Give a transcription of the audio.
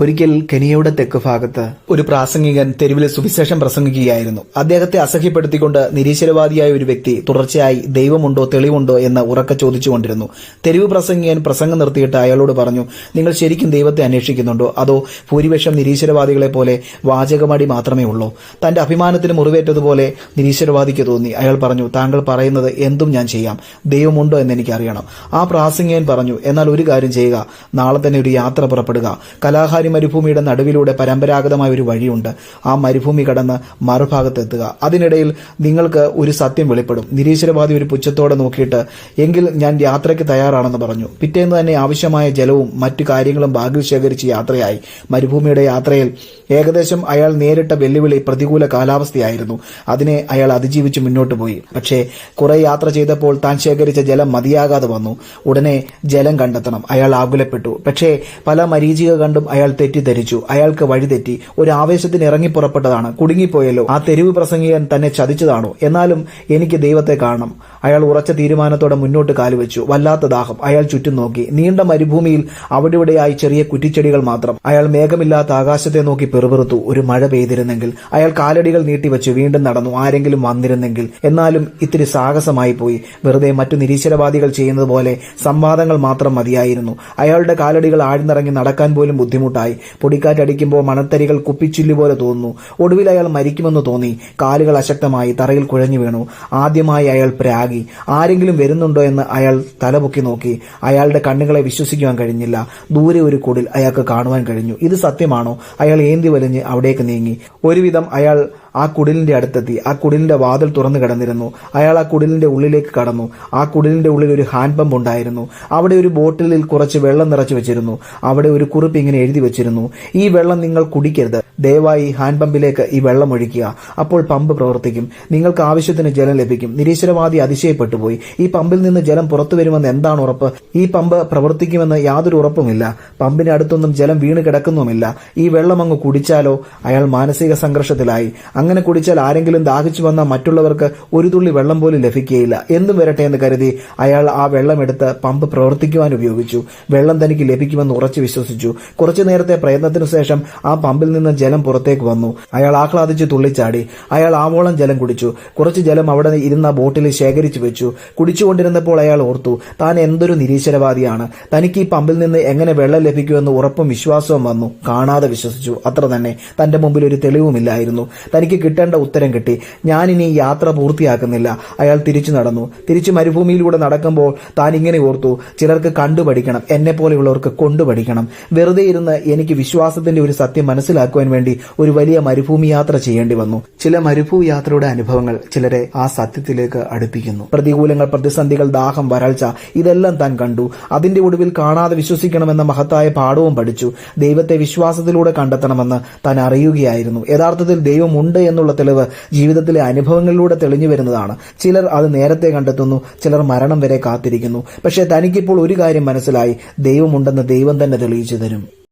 ഒരിക്കൽ കെനിയയുടെ തെക്ക് ഭാഗത്ത് ഒരു പ്രാസംഗികൻ തെരുവിൽ സുവിശേഷം പ്രസംഗിക്കുകയായിരുന്നു. അദ്ദേഹത്തെ അസഹ്യപ്പെടുത്തിക്കൊണ്ട് നിരീശ്വരവാദിയായ ഒരു വ്യക്തി തുടർച്ചയായി ദൈവമുണ്ടോ തെളിവുണ്ടോ എന്ന് ഉറക്ക ചോദിച്ചുകൊണ്ടിരുന്നു. തെരുവ് പ്രസംഗികൻ പ്രസംഗം നിർത്തിയിട്ട് അയാളോട് പറഞ്ഞു നിങ്ങൾ ശരിക്കും ദൈവത്തെ അന്വേഷിക്കുന്നുണ്ടോ? അതോ ഭൂരിപക്ഷം നിരീശ്വരവാദികളെ പോലെ വാചകമടി മാത്രമേ ഉള്ളൂ? തന്റെ അഭിമാനത്തിന് മുറിവേറ്റതുപോലെ നിരീശ്വരവാദിക്ക് തോന്നി. അയാൾ പറഞ്ഞു താങ്കൾ പറയുന്നത് എന്തും ഞാൻ ചെയ്യാം. ദൈവമുണ്ടോ എന്ന് എനിക്കറിയണം. ആ പ്രാസംഗികൻ പറഞ്ഞു എന്നാൽ ഒരു കാര്യം ചെയ്യുക. നാളെ തന്നെ ഒരു യാത്ര പുറപ്പെടുക. കലാഹാരി മരുഭൂമിയുടെ നടുവിലൂടെ പരമ്പരാഗതമായ ഒരു വഴിയുണ്ട്. ആ മരുഭൂമി കടന്ന് മറുഭാഗത്തെത്തുക. അതിനിടയിൽ നിങ്ങൾക്ക് ഒരു സത്യം വെളിപ്പെടും. നിരീശ്വരവാദി ഒരു പുച്ഛത്തോടെ നോക്കിയിട്ട് എങ്കിൽ ഞാൻ യാത്രയ്ക്ക് തയ്യാറാണെന്ന് പറഞ്ഞു. പിറ്റേന്ന് തന്നെ ആവശ്യമായ ജലവും മറ്റു കാര്യങ്ങളും ബാഗിൽ ശേഖരിച്ച് യാത്രയായി. മരുഭൂമിയുടെ യാത്രയിൽ ഏകദേശം അയാൾ നേരിട്ട വെല്ലുവിളി പ്രതികൂല കാലാവസ്ഥയായിരുന്നു. അതിനെ അയാൾ അതിജീവിച്ച് മുന്നോട്ട് പോയി. പക്ഷേ കുറെ യാത്ര ചെയ്തപ്പോൾ താൻ ശേഖരിച്ച ജലം മതിയാകാതെ വന്നു. ഉടനെ ജലം കണ്ടെത്തണം. അയാൾ ആകുലപ്പെട്ടു. പക്ഷേ പല മരീചിക കണ്ടും അയാൾ തെറ്റിദ്ധരിച്ചു. അയാൾക്ക് വഴിതെറ്റി ഒരു ആവേശത്തിന് ഇറങ്ങി പുറപ്പെട്ടതാണ്. കുടുങ്ങിപ്പോയല്ലോ. ആ തെരുവ് പ്രസംഗികൻ തന്നെ ചതിച്ചതാണോ? എന്നാലും എനിക്ക് ദൈവത്തെ കാണണം. അയാൾ ഉറച്ച തീരുമാനത്തോടെ മുന്നോട്ട് കാലുവെച്ചു. വല്ലാത്ത ദാഹം. അയാൾ ചുറ്റും നോക്കി. നീണ്ട മരുഭൂമിയിൽ അവിടെവിടെയായി ചെറിയ കുറ്റിച്ചെടികൾ മാത്രം. അയാൾ മേഘമില്ലാത്ത ആകാശത്തെ നോക്കി പെറുപെറുത്തു. ഒരു മഴ പെയ്തിരുന്നെങ്കിൽ അയാൾ കാലടികൾ നീട്ടിവെച്ചു വീണ്ടും നടന്നു. ആരെങ്കിലും വന്നിരുന്നെങ്കിൽ എന്നാലും ഇത്തിരി സാഹസമായി പോയി. വെറുതെ മറ്റു നിരീശ്വരവാദികൾ ചെയ്യുന്നത് പോലെ സംവാദങ്ങൾ മാത്രം മതിയായിരുന്നു. അയാളുടെ കാലടികൾ ആഴ്ന്നിറങ്ങി നടക്കാൻ പോലും ബുദ്ധിമുട്ടായി. പൊടിക്കാറ്റടിക്കുമ്പോൾ മണത്തരികൾ കുപ്പിച്ചില്ലു പോലെ തോന്നുന്നു. ഒടുവിൽ അയാൾ മരിക്കുമെന്ന് തോന്നി. കാലുകൾ അശക്തമായി തറയിൽ കുഴഞ്ഞു വീണു. ആദ്യമായി അയാൾ പ്രാഗി ആരെങ്കിലും വരുന്നുണ്ടോ എന്ന് അയാൾ തലപൊക്കി നോക്കി. അയാളുടെ കണ്ണുകളെ വിശ്വസിക്കുവാൻ കഴിഞ്ഞില്ല. ദൂരെ ഒരു കൂടിൽ അയാൾക്ക് കാണുവാൻ കഴിഞ്ഞു. ഇത് സത്യമാണോ? അയാൾ ഏന്തി വലിഞ്ഞ് അവിടേക്ക് നീങ്ങി. ഒരുവിധം അയാൾ ആ കുടിലിന്റെ അടുത്തെത്തി. ആ കുടിലിന്റെ വാതിൽ തുറന്നു കിടന്നിരുന്നു. അയാൾ ആ കുടിലിന്റെ ഉള്ളിലേക്ക് കടന്നു. ആ കുടിലിന്റെ ഉള്ളിൽ ഒരു ഹാൻഡ് പമ്പ് ഉണ്ടായിരുന്നു. അവിടെ ഒരു ബോട്ടിലിൽ കുറച്ച് വെള്ളം നിറച്ചു വെച്ചിരുന്നു. അവിടെ ഒരു കുറിപ്പ് ഇങ്ങനെ എഴുതി വെച്ചിരുന്നു. ഈ വെള്ളം നിങ്ങൾ കുടിക്കരുത്. ദയവായി ഹാൻഡ് പമ്പിലേക്ക് ഈ വെള്ളം ഒഴിക്കുക. അപ്പോൾ പമ്പ് പ്രവർത്തിക്കും. നിങ്ങൾക്ക് ആവശ്യത്തിന് ജലം ലഭിക്കും. നിരീശ്വരവാദി അതിശയപ്പെട്ടുപോയി. ഈ പമ്പിൽ നിന്ന് ജലം പുറത്തു വരുമെന്ന് എന്താണ് ഉറപ്പ്? ഈ പമ്പ് പ്രവർത്തിക്കുമെന്ന് യാതൊരു ഉറപ്പുമില്ല. പമ്പിന് അടുത്തൊന്നും ജലം വീണ് കിടക്കുന്നുമില്ല. ഈ വെള്ളം അങ്ങ് കുടിച്ചാലോ? അയാൾ മാനസിക സംഘർഷത്തിലായി. അങ്ങനെ കുടിച്ചാൽ ആരെങ്കിലും ദാഹിച്ചു വന്ന മറ്റുള്ളവർക്ക് ഒരു തുള്ളി വെള്ളം പോലും ലഭിക്കുകയില്ല. എന്തും വരട്ടെ എന്ന് കരുതി അയാൾ ആ വെള്ളമെടുത്ത് പമ്പ് പ്രവർത്തിക്കുവാൻ ഉപയോഗിച്ചു. വെള്ളം തനിക്ക് ലഭിക്കുമെന്ന് ഉറച്ചു വിശ്വസിച്ചു. കുറച്ചു നേരത്തെ പ്രയത്നത്തിനു ശേഷം ആ പമ്പിൽ നിന്ന് ജലം പുറത്തേക്ക് വന്നു. അയാൾ ആഹ്ലാദിച്ച് തുള്ളിച്ചാടി. അയാൾ ആവോളം ജലം കുടിച്ചു. കുറച്ച് ജലം അവിടെ ഇരുന്ന ബോട്ടിൽ ശേഖരിച്ചു വെച്ചു. കുടിച്ചുകൊണ്ടിരുന്നപ്പോൾ അയാൾ ഓർത്തു താൻ എന്തൊരു നിരീശ്വരവാദിയാണ്. തനിക്ക് ഈ പമ്പിൽ നിന്ന് എങ്ങനെ വെള്ളം ലഭിക്കുമെന്ന് ഉറപ്പും വിശ്വാസവും വന്നു. കാണാതെ വിശ്വസിച്ചു. അത്ര തന്നെ. തന്റെ മുമ്പിൽ ഒരു തെളിവുമില്ലായിരുന്നു. തനിക്ക് കിട്ടേണ്ട ഉത്തരം കിട്ടി. ഞാനിനി യാത്ര പൂർത്തിയാക്കുന്നില്ല. അയാൾ തിരിച്ചു നടന്നു. തിരിച്ചു മരുഭൂമിയിലൂടെ നടക്കുമ്പോൾ താൻ ഇങ്ങനെ ഓർത്തു ചിലർക്ക് കണ്ടുപഠിക്കണം എന്നെ പോലെയുള്ളവർക്ക് കൊണ്ടുപഠിക്കണം. വെറുതെ ഇരുന്ന് എനിക്ക് വിശ്വാസത്തിന്റെ ഒരു സത്യം മനസ്സിലാക്കുവാൻ വേണ്ടി ഒരു വലിയ മരുഭൂമി യാത്ര ചെയ്യേണ്ടി വന്നു. ചില മരുഭൂ യാത്രയുടെ അനുഭവങ്ങൾ ചിലരെ ആ സത്യത്തിലേക്ക് അടുപ്പിക്കുന്നു. പ്രതികൂലങ്ങൾ പ്രതിസന്ധികൾ ദാഹം വരൾച്ച ഇതെല്ലാം താൻ കണ്ടു. അതിന്റെ ഒടുവിൽ കാണാതെ വിശ്വസിക്കണമെന്ന മഹത്തായ പാഠവും പഠിച്ചു. ദൈവത്തെ വിശ്വാസത്തിലൂടെ കണ്ടെത്തണമെന്ന് താൻ അറിയുകയായിരുന്നു. യഥാർത്ഥത്തിൽ ദൈവമുണ്ട് എന്നുള്ള തെളിവ് ജീവിതത്തിലെ അനുഭവങ്ങളിലൂടെ തെളിഞ്ഞു വരുന്നതാണ്. ചിലർ അത് നേരത്തെ കണ്ടെത്തുന്നു ചിലർ മരണം വരെ കാത്തിരിക്കുന്നു. പക്ഷേ തനിക്കിപ്പോൾ ഒരു കാര്യം മനസ്സിലായി ദൈവമുണ്ടെന്ന് ദൈവം തന്നെ തെളിയിച്ചു തരും.